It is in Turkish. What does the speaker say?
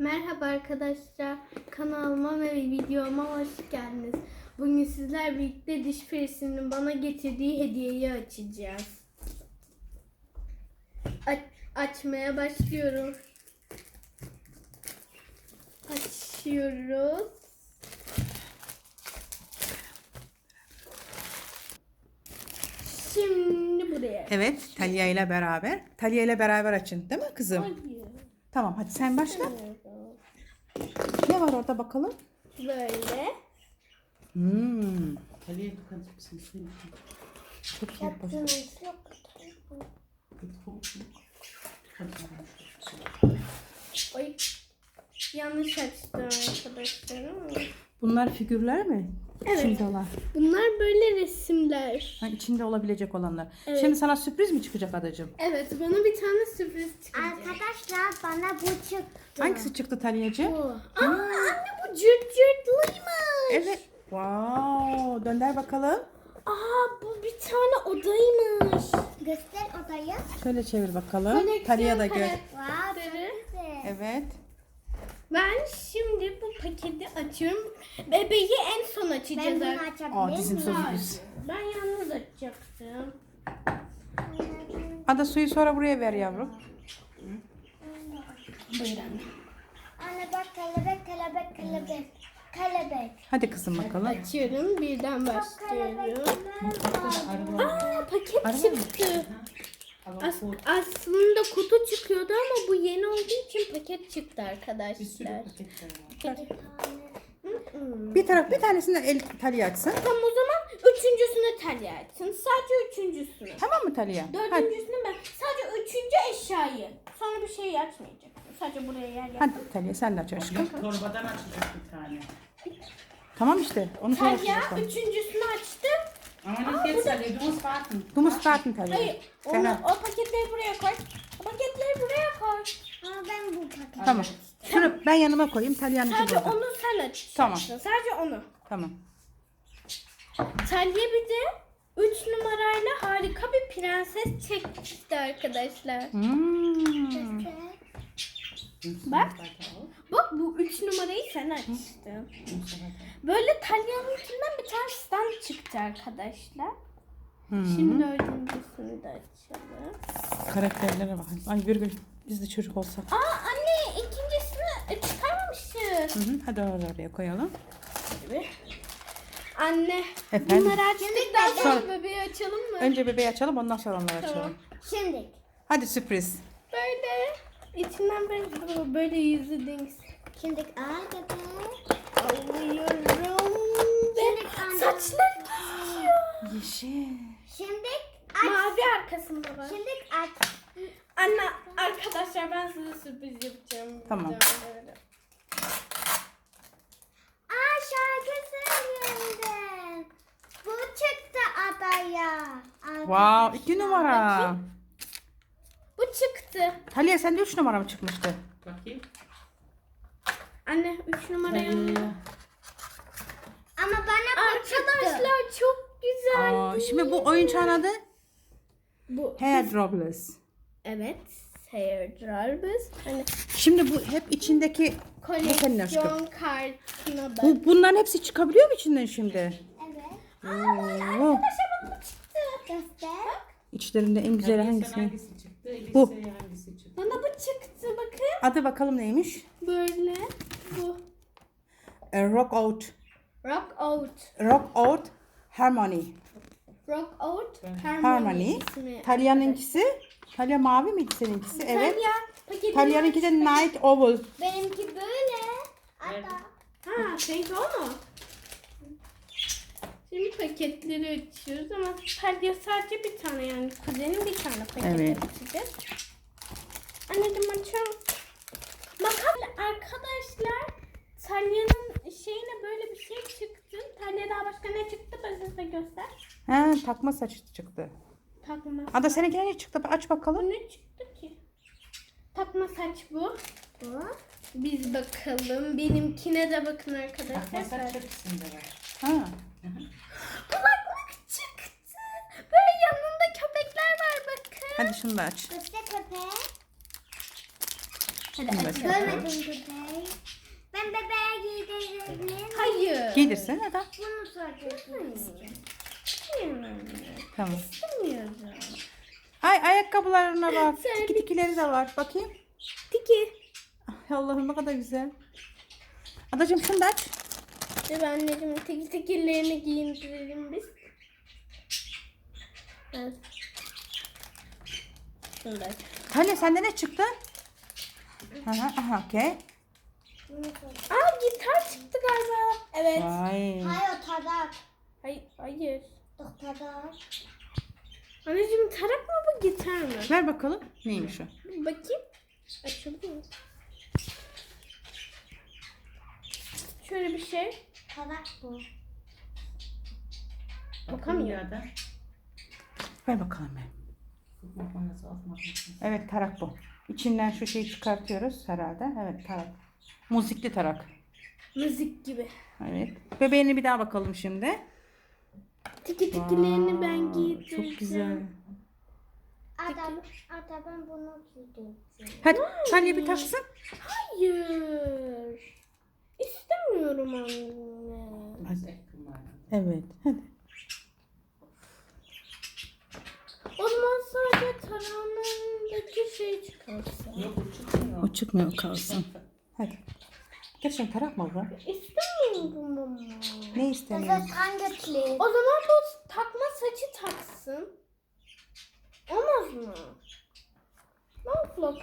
Merhaba arkadaşlar. Kanalıma ve videoma hoş geldiniz. Bugün sizler birlikte diş perisinin bana getirdiği hediyeyi açacağız. A- açmaya başlıyorum. Açıyoruz. Şimdi buraya. Evet, Talia ile beraber. Talia ile beraber açın, değil mi kızım? Hayır. Tamam, hadi sen başla. Ne var orada bakalım? Böyle. Hmm, Kaleye dokunacak mısın? çok iyi. Ay yanlış açtım arkadaşlar ama. Bunlar figürler mi? Evet. İçinde olan. Bunlar böyle resimler. Ha, içinde olabilecek olanlar. Evet. Şimdi sana sürpriz mi çıkacak adacığım? Evet bana bir tane sürpriz çıkacak. Arkadaşlar bana bu çıktı. Hangisi çıktı Talia'cığım? Bu. Aa anne bu cırt cırtlıymış. Evet. Wow, dönder bakalım. Aa bu bir tane odaymış. Göster odayı. Şöyle çevir bakalım. Koleksiyon da gör. Wow. Evet. Ben şimdi bu paketi açıyorum. Bebeği en son Ben açacağız. bunu arkadaşlar. açabilir Aa, miyim? sözümüz. Ben yalnız açacaktım. Ada suyu sonra buraya ver yavrum. Buyur anne. Anne bak kelebek kelebek kelebek. Kelebek. Hadi kızım bakalım. Açıyorum birden başlıyorum. Aa paket Araba As- aslında kutu çıkıyordu ama bu yeni olduğu için paket çıktı Bir sürü arkadaşlar. paketler var. Bir taraf bir tanesini el Talia açsın. Tamam o zaman üçüncüsünü Talya açsın. Sadece üçüncüsünü. Tamam mı Talia? Hadi. Dördüncüsünü ben. Sadece üçüncü eşyayı. Sonra bir şey açmayacaksın. Sadece buraya yer yap. Hadi Talia sen de aç aşkım. Torbadan açacak bir tane. Tamam işte. Onu sonra Talya açacağız. üçüncüsünü açtı. Ama Talia, du musst warten. Du musst warten Talia. Hayır. Onu, Ferhat. o paketleri buraya koy. O paketleri buraya koy. Ama ben bu paket. Tamam. Şunu ben yanıma koyayım. Talya'nınki Sadece burada. onu sen açacaksın. Tamam. Sadece onu. Tamam. Talya bir de 3 numarayla harika bir prenses çekti arkadaşlar. Hmm. Bak. Bak bu 3 numarayı sen açtın. Böyle Talya'nınkinden bir tane stand çıktı arkadaşlar. Şimdi dördüncüsünü de açalım. Karakterlere bakın. Ay bir gün biz de çocuk olsak. Aa anne ikincisini çıkarmamışız. Hı hı. Hadi orada oraya koyalım. Gibi. Anne Efendim? bunları açtıktan sonra Sonra- bebeği açalım mı? Önce bebeği açalım ondan sonra onları Tamam. açalım. Şimdi. Hadi sürpriz. Böyle içinden böyle, böyle yüzü dings Şimdi arkadaşlar. alıyorum. Ve Şimdi anne. saçları gözüküyor. Yeşil. Şimdi aç. Mavi arkasında var. Şimdi aç. Anne arkadaşlar ben size sürpriz yapacağım. Tamam. Aa şarkı söylüyorum. Bu çıktı adaya. Wow iki numara. Bu çıktı. Talia sende üç numara mı çıkmıştı? Bakayım. Anne 3 numarayı alın. Talia. Ama bana. Arkadaşlar çok güzel. Aa, şimdi bu oyuncağın adı Bu Hair Dropless. evet. Hair Darbus. Hani Şimdi bu hep içindeki senin aşkım. koleksiyon kartına bak. Bu, bunların hepsi çıkabiliyor mu içinden şimdi? Evet. Oo. Arkadaşlar bana bu çıktı. Göster. İçlerinde en güzeli hangisi? hangisi çıktı? Bu. hangisi çıktı? Bana bu çıktı bakın. Adı bakalım neymiş? Böyle bu. E, Rock Out. Rock Out. Rock Out Harmony. Rock Out Harmony, Harmony. ismi. Talya'nınkisi. Talya mavi miydi seninkisi? Evet. Talya paketini Talya'nınki de Night Oval. Benimki böyle. Ada. Ha, seninki o mu? Şimdi paketleri açıyoruz ama Talya sadece bir tane yani kuzenim bir tane paket Evet. açacak. Anneciğim açıyorum. Bakalım arkadaşlar Talya'nın şeyine böyle bir şey çıktı. Talya daha başka ne çıktı ben size göster. Ha, takma saç çıktı. Takma. Ada seninkine ne çıktı? Aç bakalım. Bu ne çıktı ki? Takma saç bu. Bu. Biz bakalım. Benimkine de bakın Takma arkadaşlar. saç çok üstünde var. Ha. Kulaklık çıktı. Böyle yanında köpekler var bakın. Hadi şunu da aç. Açalım. bakalım. Görmedim bebeği. Ben bebeğe giydirebilir Hayır. Giydirsene da. Bunu soracaktım. Tamam. İstemiyorum. Ay ayakkabılarına bak. Tiki tikileri de var. Bakayım. Tiki. Ay Allah'ım ne kadar güzel. Adacığım şunu da aç. Dur anneciğim tiki tikillerini giyindirelim biz. Evet. Şunu da aç. Talya sende ne çıktı? Aha, aha okey. Aa gitar çıktı galiba. Evet. Vay. Hayır tadak. Hayır. Hayır. Dur tadak. Anneciğim tarak mı bu gitar mı? Ver bakalım. Neymiş o? Bakayım. Açılıyor mu? Şöyle bir şey. Tadak bu. Bakamıyor. Ver bakalım ben. Evet tarak bu. İçinden şu şeyi çıkartıyoruz herhalde. Evet tarak. Müzikli tarak. Müzik gibi. Evet. Bebeğine bir daha bakalım şimdi. Tiki tikilerini ben giydireceğim. Çok güzel. Ada, ada ben bunu giydireceğim. Hadi Talya bir taksın. Hayır. İstemiyorum anne. Var. Evet. Hadi. O zaman sadece tarağımdaki şey çıkarsa. O çıkmıyor. O çıkmıyor kalsın. Hadi. Gerçekten tarak mı bu? İstemiyorum ama. Ne istemiyorsun? O zaman bu takma saçı taksın. Olmaz mı? Ne yapalım?